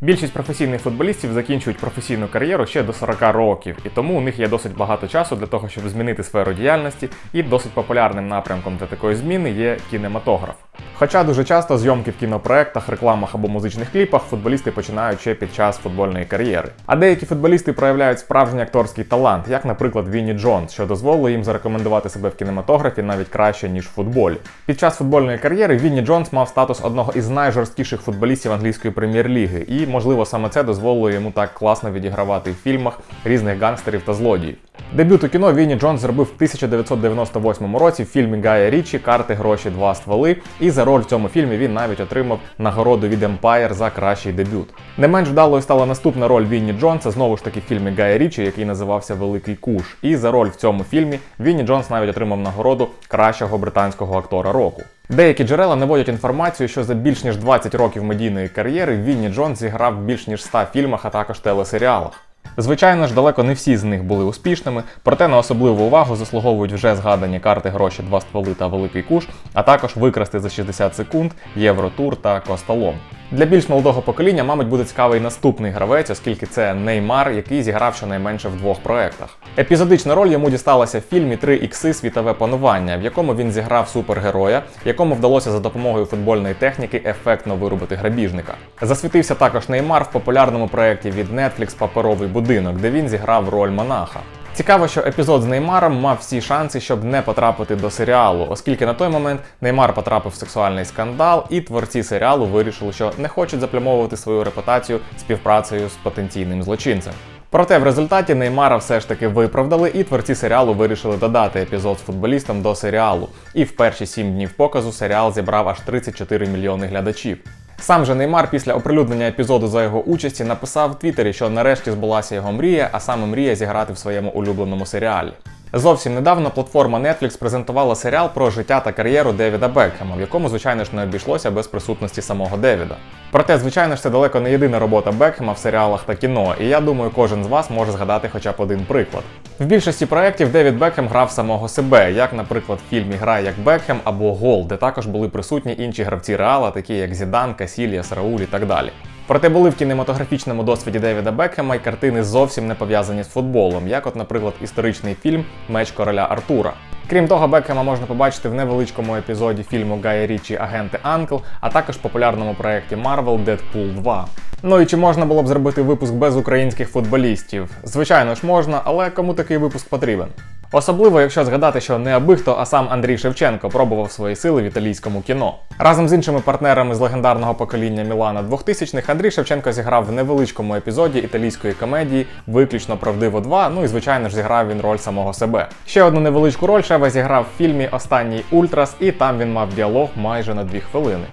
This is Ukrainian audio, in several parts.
Більшість професійних футболістів закінчують професійну кар'єру ще до 40 років, і тому у них є досить багато часу для того, щоб змінити сферу діяльності, і досить популярним напрямком для такої зміни є кінематограф. Хоча дуже часто зйомки в кінопроектах, рекламах або музичних кліпах футболісти починають ще під час футбольної кар'єри. А деякі футболісти проявляють справжній акторський талант, як, наприклад, Вінні Джонс, що дозволило їм зарекомендувати себе в кінематографі навіть краще ніж в футболі. Під час футбольної кар'єри Вінні Джонс мав статус одного із найжорсткіших футболістів англійської прем'єр-ліги, і, можливо, саме це дозволило йому так класно відігравати в фільмах різних гангстерів та злодіїв. Дебют у кіно Вінні Джонс зробив в 1998 році в фільмі Гая Річі Карти, гроші, два стволи. І за роль в цьому фільмі він навіть отримав нагороду від Empire за кращий дебют. Не менш вдалою стала наступна роль Вінні Джонса, знову ж таки в фільмі Гая Річі, який називався Великий Куш. І за роль в цьому фільмі Вінні Джонс навіть отримав нагороду кращого британського актора року. Деякі джерела наводять інформацію, що за більш ніж 20 років медійної кар'єри Вінні Джонс зіграв більш ніж 100 фільмах, а також телесеріалах. Звичайно ж, далеко не всі з них були успішними, проте на особливу увагу заслуговують вже згадані карти гроші, два стволи та великий куш, а також викрасти за 60 секунд, Євротур та Костолом. Для більш молодого покоління, мабуть, буде цікавий наступний гравець, оскільки це Неймар, який зіграв щонайменше в двох проектах. Епізодична роль йому дісталася в фільмі Три ікси Світове панування, в якому він зіграв супергероя, якому вдалося за допомогою футбольної техніки ефектно вирубити грабіжника. Засвітився також Неймар в популярному проєкті від Netflix Паперовий будинок, де він зіграв роль монаха. Цікаво, що епізод з Неймаром мав всі шанси, щоб не потрапити до серіалу, оскільки на той момент Неймар потрапив в сексуальний скандал, і творці серіалу вирішили, що не хочуть заплямовувати свою репутацію співпрацею з потенційним злочинцем. Проте в результаті Неймара все ж таки виправдали, і творці серіалу вирішили додати епізод з футболістом до серіалу. І в перші сім днів показу серіал зібрав аж 34 мільйони глядачів. Сам же Неймар після оприлюднення епізоду за його участі написав в Твіттері, що нарешті збулася його мрія, а саме мрія зіграти в своєму улюбленому серіалі. Зовсім недавно платформа Netflix презентувала серіал про життя та кар'єру Девіда Бекхема, в якому, звичайно ж, не обійшлося без присутності самого Девіда. Проте, звичайно ж, це далеко не єдина робота Бекхема в серіалах та кіно, і я думаю, кожен з вас може згадати хоча б один приклад. В більшості проєктів Девід Бекхем грав самого себе, як, наприклад, в фільмі Грай як Бекхем або Гол, де також були присутні інші гравці реала, такі як Зідан, Касіліас, Рауль і так далі. Проте були в кінематографічному досвіді Девіда Бекхема й картини зовсім не пов'язані з футболом, як, от, наприклад, історичний фільм Меч короля Артура. Крім того, Бекхема можна побачити в невеличкому епізоді фільму Гая Річі Агенти Анкл, а також в популярному проєкті Marvel Deadpool 2. Ну і чи можна було б зробити випуск без українських футболістів? Звичайно ж можна, але кому такий випуск потрібен? Особливо, якщо згадати, що не аби хто, а сам Андрій Шевченко пробував свої сили в італійському кіно. Разом з іншими партнерами з легендарного покоління Мілана 2000-х Андрій Шевченко зіграв в невеличкому епізоді італійської комедії Виключно правдиво 2. Ну і звичайно ж зіграв він роль самого себе. Ще одну невеличку роль Шева зіграв в фільмі Останній Ультрас, і там він мав діалог майже на дві хвилини.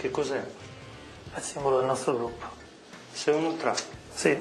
Che cos'è? È il simbolo del nostro gruppo. Sei un ultra. Sì,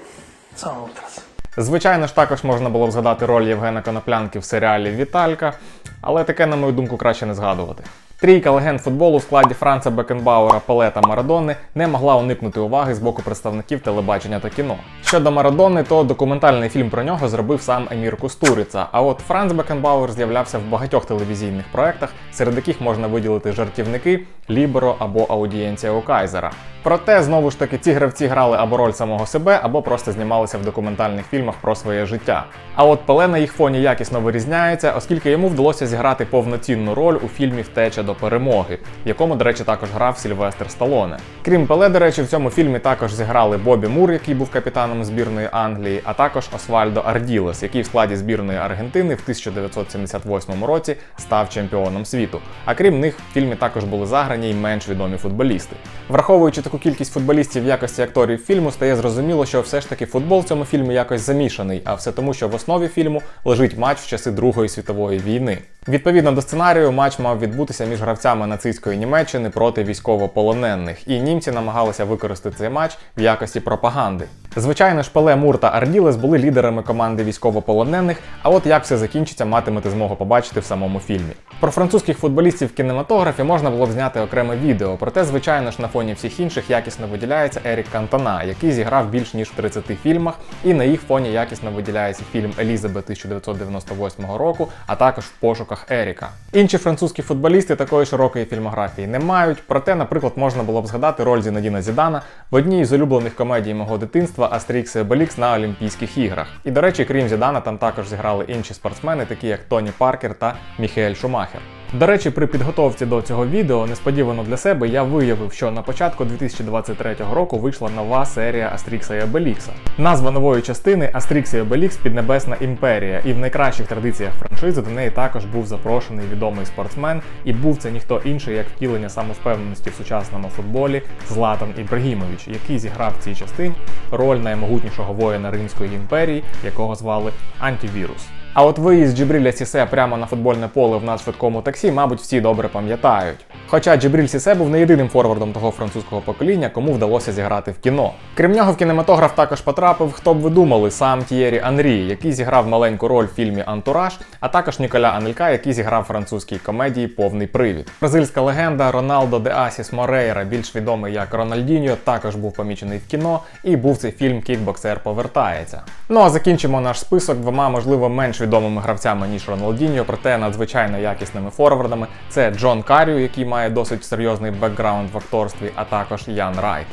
sono ultras. Звичайно ж, також можна було б згадати роль Євгена Коноплянки в серіалі Віталька, але таке, на мою думку, краще не згадувати. Трійка легенд футболу в складі Франца Бекенбауера, Пеле та Марадони не могла уникнути уваги з боку представників телебачення та кіно. Щодо Марадони, то документальний фільм про нього зробив сам Емір Кустуріца. А от Франц Бекенбауер з'являвся в багатьох телевізійних проектах, серед яких можна виділити жартівники, Ліберо або аудієнція у Кайзера. Проте, знову ж таки, ці гравці грали або роль самого себе, або просто знімалися в документальних фільмах про своє життя. А от Пеле на їх фоні якісно вирізняється, оскільки йому вдалося зіграти повноцінну роль у фільмі Втеча до перемоги, в якому, до речі, також грав Сільвестр Сталоне. Крім Пеле, до речі, в цьому фільмі також зіграли Бобі Мур, який був капітаном збірної Англії, а також Освальдо Арділес, який в складі збірної Аргентини в 1978 році став чемпіоном світу. А крім них, в фільмі також були заграні й менш відомі футболісти. Враховуючи таку кількість футболістів в якості акторів фільму, стає зрозуміло, що все ж таки футбол в цьому фільмі якось замішаний, а все тому, що в основі фільму лежить матч в часи Другої світової війни. Відповідно до сценарію, матч мав відбутися між гравцями нацистської Німеччини проти військовополонених, і німці намагалися використати цей матч в якості пропаганди. Звичайно. Звичайно, Шпале, Мур та Арділес були лідерами команди військовополонених, а от як все закінчиться, матимете змогу побачити в самому фільмі. Про французьких футболістів в кінематографі можна було б зняти окреме відео, проте, звичайно ж, на фоні всіх інших якісно виділяється Ерік Кантона, який зіграв більш ніж в 30 фільмах, і на їх фоні якісно виділяється фільм Елізабет 1998 року, а також в пошуках Еріка. Інші французькі футболісти такої широкої фільмографії не мають, проте, наприклад, можна було б згадати роль Зінедіна Зідана в одній з улюблених комедій мого дитинства Астрікс і Обелікс на Олімпійських іграх. І, до речі, крім Зідана, там також зіграли інші спортсмени, такі як Тоні Паркер та Міхель Шумахер. До речі, при підготовці до цього відео несподівано для себе я виявив, що на початку 2023 року вийшла нова серія Астрікса і Обелікса. Назва нової частини Астрікс і Обелікс Піднебесна імперія, і в найкращих традиціях франшизи до неї також був запрошений відомий спортсмен, і був це ніхто інший, як втілення самовпевненості в сучасному футболі Златан Ібрагімович, який зіграв цій частині роль наймогутнішого воїна Римської імперії, якого звали Антивірус. А от виїзд Джибріля Сісе прямо на футбольне поле в надшвидкому таксі, мабуть, всі добре пам'ятають. Хоча Джибріль Сісе був не єдиним форвардом того французького покоління, кому вдалося зіграти в кіно. Крім нього, в кінематограф також потрапив, хто б ви думали, сам Т'єрі Анрі, який зіграв маленьку роль в фільмі Антураж, а також Ніколя Анелька, який зіграв французькій комедії Повний привід. Бразильська легенда Роналдо де Асіс Морейра, більш відомий як Рональдіньо, також був помічений в кіно, і був цей фільм Кікбоксер повертається. Ну а закінчимо наш список двома, можливо, менш відомими гравцями, ніж Роналдіньо, проте надзвичайно якісними форвардами. Це Джон Карю, який має досить серйозний бекграунд в акторстві, а також Ян Райт.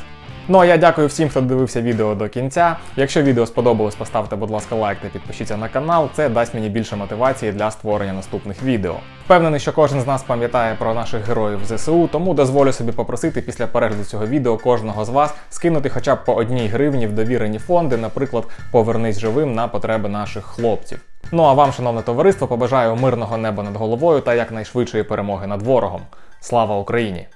Ну а я дякую всім, хто дивився відео до кінця. Якщо відео сподобалось, поставте, будь ласка, лайк та підпишіться на канал. Це дасть мені більше мотивації для створення наступних відео. Впевнений, що кожен з нас пам'ятає про наших героїв ЗСУ, тому дозволю собі попросити після перегляду цього відео кожного з вас скинути хоча б по одній гривні в довірені фонди, наприклад, повернись живим на потреби наших хлопців. Ну а вам, шановне товариство, побажаю мирного неба над головою та якнайшвидшої перемоги над ворогом. Слава Україні!